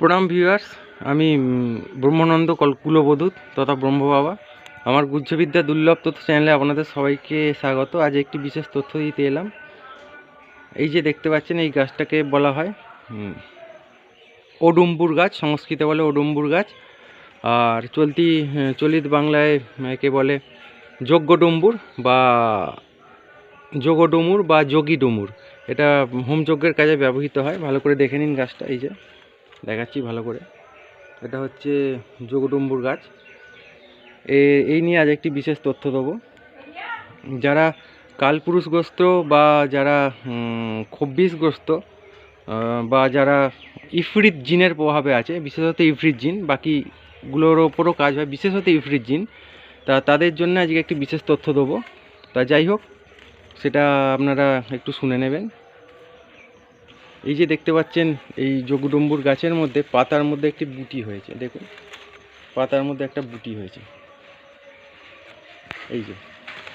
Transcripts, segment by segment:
প্রণাম ভিউয়ার্স আমি ব্রহ্মানন্দ কল কুলবধূত তথা ব্রহ্ম বাবা আমার গুহ্যবিদ্যা দুর্লভ তথ্য চ্যানেলে আপনাদের সবাইকে স্বাগত। আজ একটি বিশেষ তথ্য দিতে এলাম। এই যে দেখতে পাচ্ছেন, এই গাছটাকে বলা হয় ওডুম্বুর গাছ, সংস্কৃতে বলে ওডুম্বুর গাছ। আর চলতি চলিত বাংলায়, একে বলে যজ্ঞ ডুম্বুর বা যোগ ডুমুর বা যোগী ডুমুর এটা হোমযজ্ঞের কাজে ব্যবহৃত হয়। ভালো করে দেখে নিন গাছটা, এই যে। দেখাচ্ছি ভালো করে। এটা হচ্ছে যোগডুম্বুর গাছ। এ- এই নিয়ে আজ একটি বিশেষ তথ্য দেবো। যারা কালপুরুষগ্রস্ত বা যারা খব্বিশগ্রস্ত বা যারা ইফরিত জিনের প্রভাবে আছে, বিশেষত ইফরিত জিন, বাকিগুলোর ওপরও কাজ হয়, বিশেষত ইফরিত জিন, তা তাদের জন্য আজকে একটি বিশেষ তথ্য দেবো। তা যাই হোক, সেটা আপনারা একটু শুনে নেবেন। এই যে দেখতে পাচ্ছেন, এই যোগডম্বুর গাছের মধ্যে পাতার মধ্যে একটি বুটি হয়েছে, দেখুন। পাতার মধ্যে একটা বুটি হয়েছে। এই যে,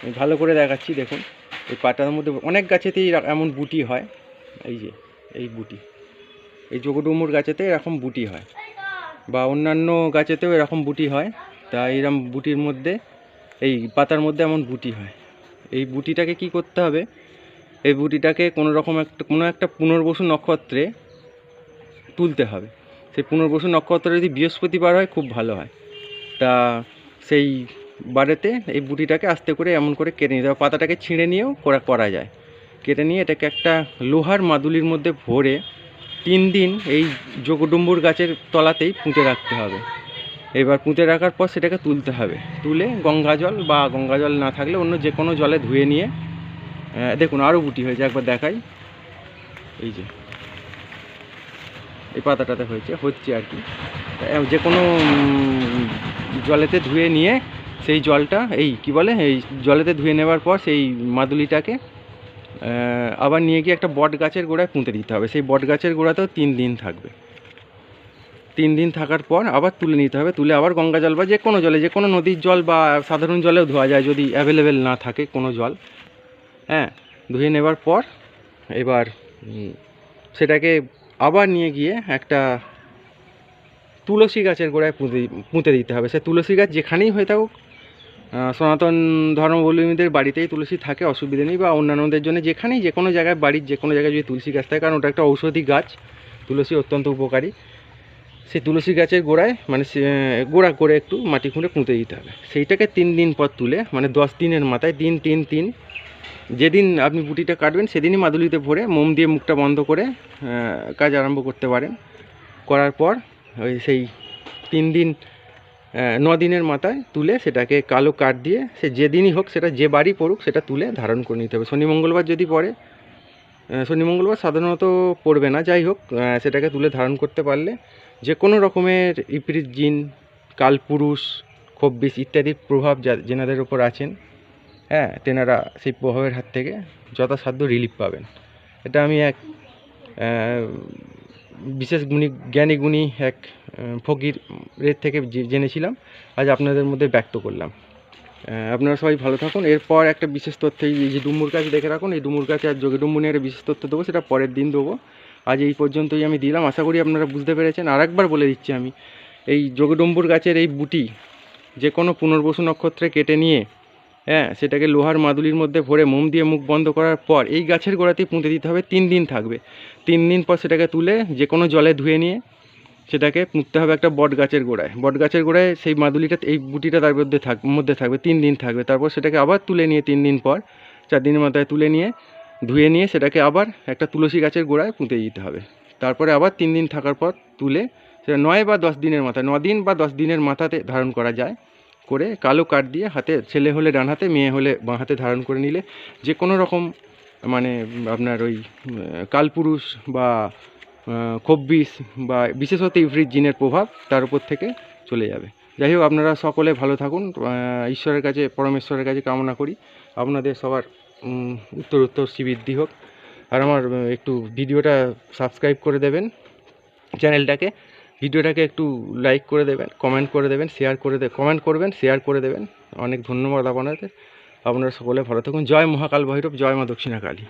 আমি ভালো করে দেখাচ্ছি, দেখুন। এই পাতার মধ্যে অনেক গাছেতেই এমন বুটি হয়। এই যে, এই বুটি। এই যোগডম্বুর গাছেতে এরকম বুটি হয় বা অন্যান্য গাছেতেও এরকম বুটি হয়। তা এরকম বুটির মধ্যে, এই পাতার মধ্যে এমন বুটি হয়। এই বুটিটাকে কি করতে হবে? এই বুটিটাকে কোনো রকম একটা, কোনো একটা পুনর্বসু নক্ষত্রে তুলতে হবে। সেই পুনর্বসু নক্ষত্রে যদি বৃহস্পতিবার হয়, খুব ভালো হয়। তা সেই বারেতে এই বুটিটাকে আস্তে করে এমন করে কেটে নিতে হবে। পাতাটাকে ছিঁড়ে নিয়েও করা করা যায়। কেটে নিয়ে এটাকে একটা লোহার মাদুলির মধ্যে ভরে তিন দিন এই যোগডুম্বুর গাছের তলাতেই পুঁতে রাখতে হবে। এবার পুঁতে রাখার পর সেটাকে তুলতে হবে। তুলে গঙ্গা জল বা গঙ্গা জল না থাকলে অন্য যে কোনো জলে ধুয়ে নিয়ে দেখুন আরও বুটি হয়েছে, একবার দেখাই। এই যে, এই পাতাটাতে হয়েছে, হচ্ছে আর কি। যে কোনো জলেতে ধুয়ে নিয়ে সেই জলটা, এই কি বলে, এই জলেতে ধুয়ে নেওয়ার পর সেই মাদুলিটাকে আবার নিয়ে গিয়ে একটা বট গাছের গোড়ায় পুঁতে দিতে হবে। সেই বট গাছের গোড়াতেও তিন দিন থাকবে। তিন দিন থাকার পর আবার তুলে নিতে হবে। তুলে আবার গঙ্গা জল বা যে কোনো জলে, যে কোনো নদীর জল বা সাধারণ জলেও ধোয়া যায় যদি অ্যাভেলেবেল না থাকে কোনো জল। হ্যাঁ ধুয়ে নেবার পর এবার সেটাকে আবার নিয়ে গিয়ে একটা তুলসী গাছের গোড়ায় পুঁতে পুঁতে দিতে হবে। সে তুলসী গাছ যেখানেই হয়ে থাকুক সনাতন ধর্মাবলম্বীদের বাড়িতেই তুলসী থাকে, অসুবিধে নেই, বা অন্যান্যদের জন্য যেখানেই যে কোনো জায়গায়, বাড়ির যে কোনো জায়গায় যদি তুলসী গাছ থাকে, কারণ ওটা একটা ঔষধি গাছ, তুলসী অত্যন্ত উপকারী। সেই তুলসী গাছের গোড়ায় মানে গোড়া করে একটু মাটি খুঁড়ে পুঁতে দিতে হবে। সেইটাকে তিন দিন পর তুলে মানে দশ দিনের মাথায় দিন তিন তিন যেদিন আপনি বুটিটা কাটবেন, সেদিনই মাদুলিতে ভরে মোম দিয়ে মুখটা বন্ধ করে কাজ আরম্ভ করতে পারেন। করার পর ওই সেই তিন দিন ন দিনের মাথায় তুলে সেটাকে কালো কাঠ দিয়ে সে যেদিনই হোক সেটা যে বাড়ি পড়ুক সেটা তুলে ধারণ করে নিতে হবে। শনি মঙ্গলবার যদি পড়ে শনি মঙ্গলবার সাধারণত পড়বে না। যাই হোক সেটাকে তুলে ধারণ করতে পারলে যে কোনো রকমের ইপরিত জিন, কালপুরুষ খব্বিশ ইত্যাদির প্রভাব যা যেনাদের ওপর আছেন হ্যাঁ তেনারা সেই প্রভাবের হাত থেকে যথাসাধ্য রিলিফ পাবেন। এটা আমি এক বিশেষ গুণী জ্ঞানী গুণী এক আহ, ফকিরের থেকে জেনেছিলাম। আজ আপনাদের মধ্যে ব্যক্ত করলাম। আপনারা সবাই ভালো থাকুন। এরপর একটা বিশেষ তথ্য এই যে ডুমুর গাছ দেখে রাখুন। এই ডুমুর গাছে আর যোগে ডুম্বু নিয়ে একটা বিশেষ তথ্য দেবো সেটা পরের দিন দেবো। আজ এই পর্যন্তই আমি দিলাম। আশা করি আপনারা বুঝতে পেরেছেন। আর একবার বলে দিচ্ছি আমি এই যোগডম্বুর গাছের এই বুটি যে কোনো পুনর্বসু নক্ষত্রে কেটে নিয়ে হ্যাঁ সেটাকে লোহার মাদুলির মধ্যে ভরে মোম দিয়ে মুখ বন্ধ করার পর এই গাছের গোড়াতেই পুঁতে দিতে হবে তিন দিন থাকবে। তিন দিন পর সেটাকে তুলে যে কোনো জলে ধুয়ে নিয়ে সেটাকে পুঁততে হবে একটা বট গাছের গোড়ায়। বট গাছের গোড়ায় সেই মাদুলিটা, এই বুটিটা তার মধ্যে থাক, মধ্যে থাকবে, তিন দিন থাকবে। তারপর সেটাকে আবার তুলে নিয়ে তিন দিন পর, চার দিনের মাথায় তুলে নিয়ে, ধুয়ে নিয়ে সেটাকে আবার একটা তুলসী গাছের গোড়ায় পুঁতে দিতে হবে। তারপরে আবার তিন দিন থাকার পর তুলে সেটা নয় বা দশ দিনের মাথায় ন দিন বা দশ দিনের মাথাতে ধারণ করা যায়। করে কালো কাঠ দিয়ে হাতে ছেলে হলে ডান হাতে মেয়ে হলে বাঁ হাতে ধারণ করে নিলে যে কোনো রকম মানে আপনার ওই কালপুরুষ বা আহ, খব্বিশ বা বিশেষত ইফরিত জিনের প্রভাব তার উপর থেকে চলে যাবে। যাই হোক আপনারা সকলে ভালো থাকুন। ঈশ্বরের কাছে পরমেশ্বরের কাছে কামনা করি। আপনাদের সবার উত্তর উত্তর শ্রীবৃদ্ধি হোক। আর আমার একটু ভিডিওটা সাবস্ক্রাইব করে দেবেন চ্যানেলটাকে। ভিডিওটাকে একটু লাইক করে দেবেন কমেন্ট করে দেবেন শেয়ার করে দে কমেন্ট করবেন শেয়ার করে দেবেন। অনেক ধন্যবাদ আপনাদের। আপনারা সকলে ভালো থাকুন। জয় মহাকাল ভৈরব, জয় মা দক্ষিণা কালী